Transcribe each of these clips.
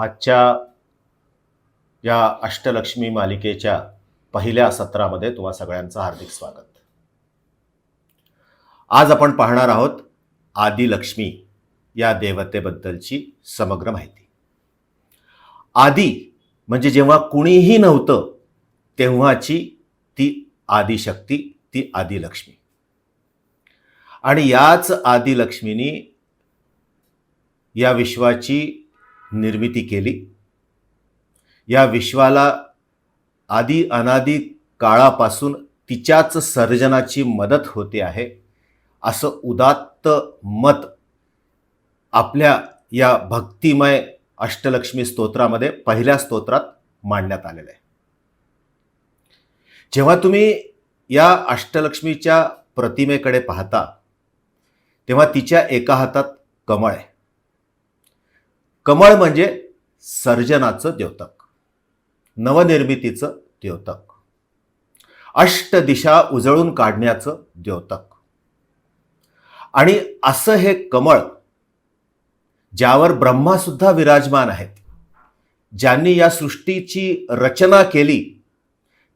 आजच्या या अष्टलक्ष्मी मालिकेच्या पहिल्या सत्रामध्ये तुम्हा सगळ्यांचं हार्दिक स्वागत. आज आपण पाहणार आहोत आदिलक्ष्मी या देवतेबद्दलची समग्र माहिती. आदी म्हणजे जेव्हा कुणीही नव्हतं तेव्हाची ती आदिशक्ती ती आदिलक्ष्मी. आणि याच आदिलक्ष्मीनी या विश्वाची निर्मिती केली. या विश्वाला आदी अनादी काळापासून तिच्याच सर्जनाची मदत होते आहे. असं उदात्त मत आपल्या या भक्तिमय अष्टलक्ष्मी स्तोत्रामध्ये पहिल्या स्तोत्रात मांडण्यात आलेलं आहे. जेव्हा तुम्ही या अष्टलक्ष्मीच्या प्रतिमेकडे पाहता तेव्हा तिच्या एका हातात कमळ आहे. कमळ म्हणजे सर्जनाचं द्योतक. नवनिर्मितीचं द्योतक. अष्टदिशा उजळून काढण्याचं द्योतक. आणि असं हे कमळ ज्यावर ब्रह्मा सुद्धा विराजमान आहेत ज्यांनी या सृष्टीची रचना केली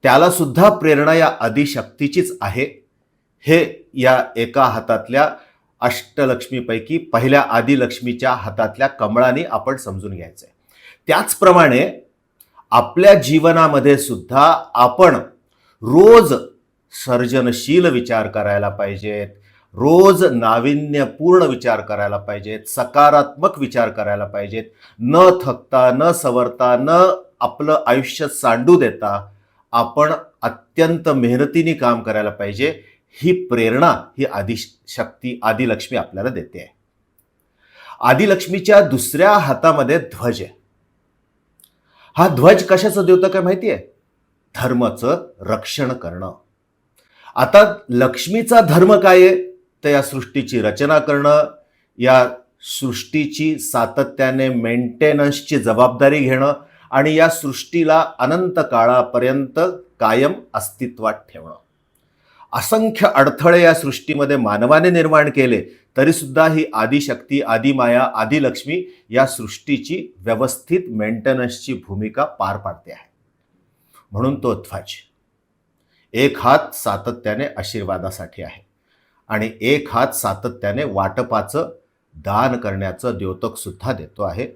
त्याला सुद्धा प्रेरणा या आदिशक्तीचीच आहे हे या एका हातातल्या अष्टलक्ष्मीपैकी पहिल्या आदिलक्ष्मीच्या हातातल्या कमळाने आपण समजून घ्यायचं आहे त्याचप्रमाणे आपल्या जीवनामध्ये सुद्धा आपण रोज सर्जनशील विचार करायला पाहिजेत रोज नाविन्यपूर्ण विचार करायला पाहिजेत सकारात्मक विचार करायला पाहिजेत. न थकता न सवरता न आपलं आयुष्य सांडू देता आपण अत्यंत मेहनतीने काम करायला पाहिजे. ही प्रेरणा ही आदिशक्ती आदिलक्ष्मी आपल्याला देते. आहे आदिलक्ष्मीच्या दुसऱ्या हातामध्ये ध्वज आहे. हा ध्वज कशाचं देवतं काय माहिती आहे धर्माचं रक्षण करणं. आता लक्ष्मीचा धर्म काय आहे? तर या सृष्टीची रचना करणं या सृष्टीची सातत्याने मेंटेनन्सची जबाबदारी घेणं आणि या सृष्टीला अनंत काळापर्यंत कायम अस्तित्वात ठेवणं. असंख्य अडथळे या सृष्टीमध्ये मानवाने निर्माण केले तरीसुद्धा ही आदिशक्ती आदिमाया आदिलक्ष्मी या सृष्टीची व्यवस्थित मेंटेनन्सची भूमिका पार पाडते आहे. म्हणून तो ध्वज. एक हात सातत्याने आशीर्वादासाठी आहे आणि एक हात सातत्याने वाटपाचं दान करण्याचं द्योतक सुद्धा देतो आहे.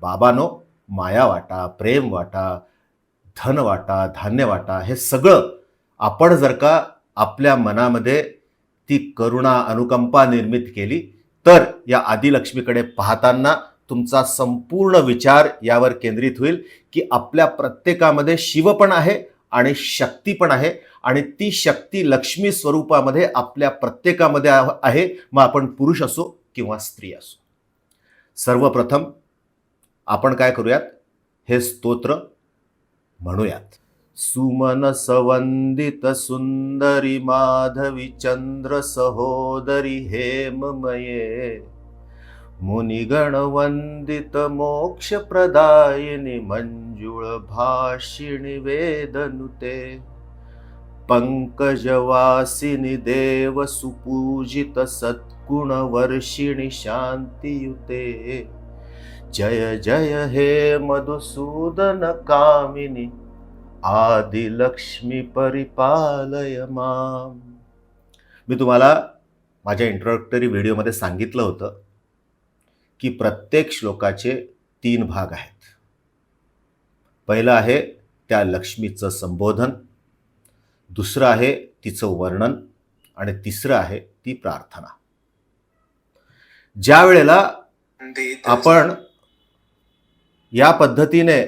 बाबानो माया वाटा प्रेम वाटा धन वाटा धान्य वाटा हे सगळं आपण जर का आपल्या मनामध्ये ती करुणा अनुकंपा निर्मित केली. तर या आदिलक्ष्मीकडे पाहताना तुमचा संपूर्ण विचार यावर केंद्रित होईल की आपल्या प्रत्येकामध्ये शिव पण आहे आणि शक्ती पण आहे. आणि ती शक्ती लक्ष्मी स्वरूपामध्ये आपल्या प्रत्येकामध्ये आ- आहे. मग आपण पुरुष असो किंवा स्त्री असो. सर्वप्रथम आपण काय करूयात? हे स्तोत्र म्हणूयात. सुमन सवंदित हेममये मुनिगणवन्दित वंदित मञ्जुळभाषिणि वेदनुते पङ्कजवासिनि देव सुपूजित सत्कुण जय जय हे मधुसूदन कामिनी आदिलक्ष्मी परिपालय माम. मी तुम्हाला माझ्या इंट्रोडक्टरी व्हिडिओमध्ये सांगितलं होतं की प्रत्येक श्लोकाचे तीन भाग आहेत. पहिलं आहे त्या लक्ष्मीचं संबोधन दुसरं आहे तिचं वर्णन आणि तिसरं आहे ती प्रार्थना. ज्या वेळेला आपण या पद्धतीने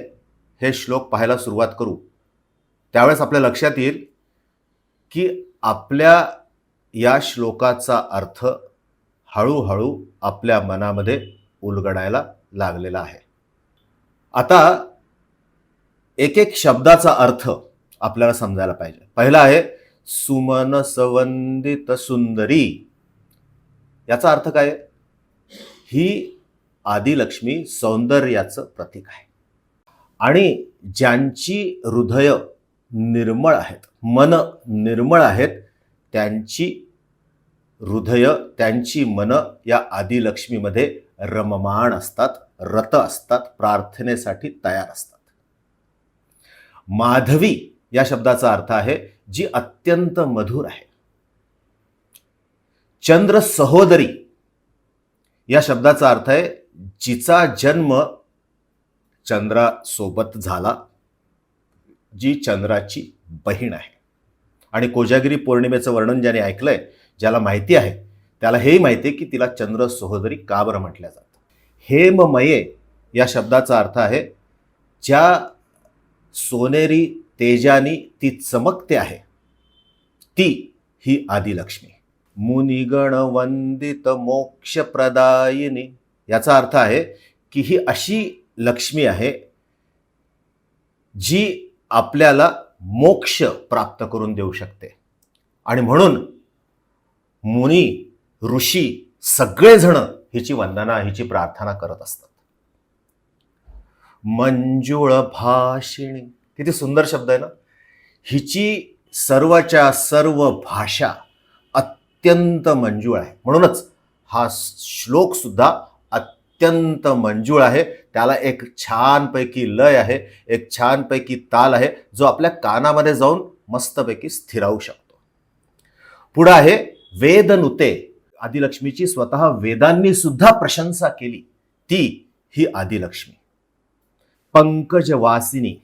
हे श्लोक पाहायला सुरुवात करू त्यावेळेस आपल्या लक्षात येईल की आपल्या या श्लोकाचा अर्थ हळूहळू आपल्या मनामध्ये उलगडायला लागलेला आहे. आता एक एक शब्दाचा अर्थ आपल्याला समजायला पाहिजे. पहिला आहे सुमन सवंदित सुंदरी. याचा अर्थ काय? आहे? ही आदिलक्ष्मी सौंदर्याचं प्रतीक आहे. आणि ज्यांची हृदय निर्मळ आहेत. मन निर्मळ आहेत. त्यांची हृदय त्यांची मन या आदिलक्ष्मीमध्ये रममाण असतात रत असतात प्रार्थनेसाठी तयार असतात. माधवी या शब्दाचा अर्थ आहे जी अत्यंत मधुर आहे. चंद्र सहोदरी या शब्दाचा अर्थ आहे जिचा जन्म चंद्रासोबत झाला. जी चंद्राची बहीण आहे. आणि कोजागिरी पौर्णिमेचं वर्णन ज्याने ऐकलंय ज्याला माहिती आहे त्याला हेही माहिती आहे की तिला चंद्र सहोदरी का बरं म्हटल्या जातं? हेममये या शब्दाचा अर्थ आहे ज्या सोनेरी तेजानी ती चमकते आहे ती ही आदिलक्ष्मी. मुनिगण वंदित मोक्षप्रदायिनी. याचा अर्थ आहे की ही अशी लक्ष्मी आहे जी आपल्याला मोक्ष प्राप्त करून देऊ शकते. आणि म्हणून मुनी ऋषी सगळेजण हिची वंदना हिची प्रार्थना करत असतात. मंजुळ भाषिणी. किती सुंदर शब्द आहे ना? हिची सर्वच्या सर्व भाषा अत्यंत मंजूळ आहे. म्हणूनच हा श्लोक सुद्धा अत्यंत मंजूळ आहे. त्याला एक छानपैकी लय आहे. एक छानपैकी ताल आहे. जो आपल्या कानामध्ये जाऊन मस्तपैकी स्थिरावू शकतो. पुढं आहे वेदनुते. आदिलक्ष्मीची स्वतः वेदांनी सुद्धा प्रशंसा केली. ती ही आदिलक्ष्मी. पंकजवासिनी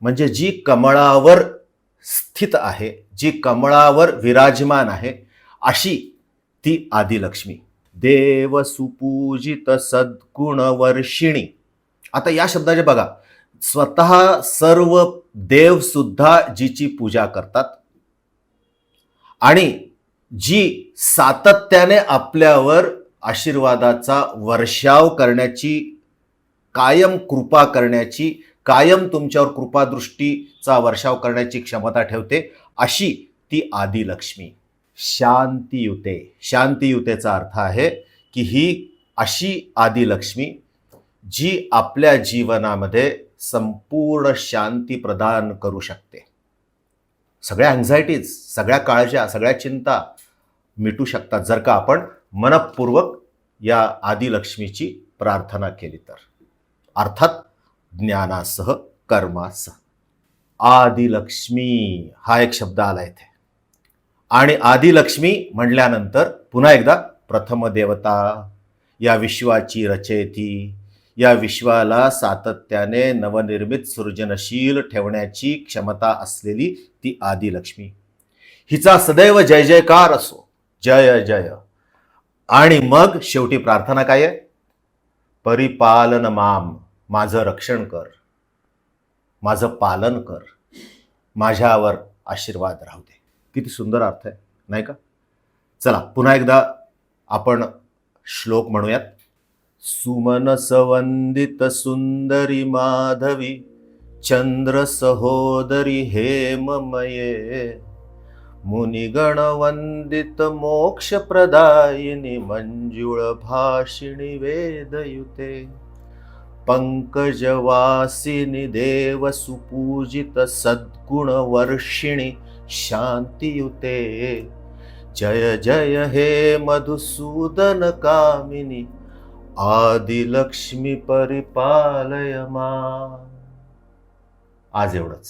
म्हणजे जी कमळावर स्थित आहे जी कमळावर विराजमान आहे अशी ती आदिलक्ष्मी. देव सुपूजित आता या शब्दाचे बघा. स्वतः सर्व देव सुद्धा पूजा करतात आणि जी सातत्याने आपल्यावर आशीर्वादाचा वर्षाव करण्याची कायम कृपा करण्याची कायम तुमच्यावर कृपादृष्टीचा वर्षाव करण्याची क्षमता ठेवते अशी ती आदिलक्ष्मी. शांतियुते. शांतियुतेचा अर्थ आहे की ही अशी आदिलक्ष्मी जी आपल्या जीवनामध्ये संपूर्ण शांती प्रदान करू शकते. सगळ्या अँझायटीज सगळ्या काळज्या सगळ्या चिंता मिटू शकतात जर का आपण मनपूर्वक या आदिलक्ष्मीची प्रार्थना केली तर. अर्थात ज्ञानासह कर्मासह. आदिलक्ष्मी हा एक शब्द आला इथे. आणि आदिलक्ष्मी म्हणल्यानंतर पुन्हा एकदा प्रथम देवता. या विश्वाची रचयती या विश्वाला सातत्याने नवनिर्मित सृजनशील ठेवण्याची क्षमता असलेली ती आदिलक्ष्मी. हिचा सदैव जय जयकार असो. जय जय. आणि मग शेवटी प्रार्थना काय आहे? परिपालन माम माझं रक्षण कर. माझं पालन कर. माझ्यावर आशीर्वाद राहू दे. किती सुंदर अर्थ आहे नाही का? चला पुन्हा एकदा आपण श्लोक म्हणूयात. सुमन सवंदित सुंदरी माधवी चंद्र सहोदरी हेममये मुनिगण वंदित मोक्षप्रदायिनी मंजुळ भाषिणी वेदयुते पंकजवासिनी देव सुपूजित सद्गुण जय जय हे मधुसूदन कामिनी आदिलक्ष्मी परिपालय मा. आज एवढंच.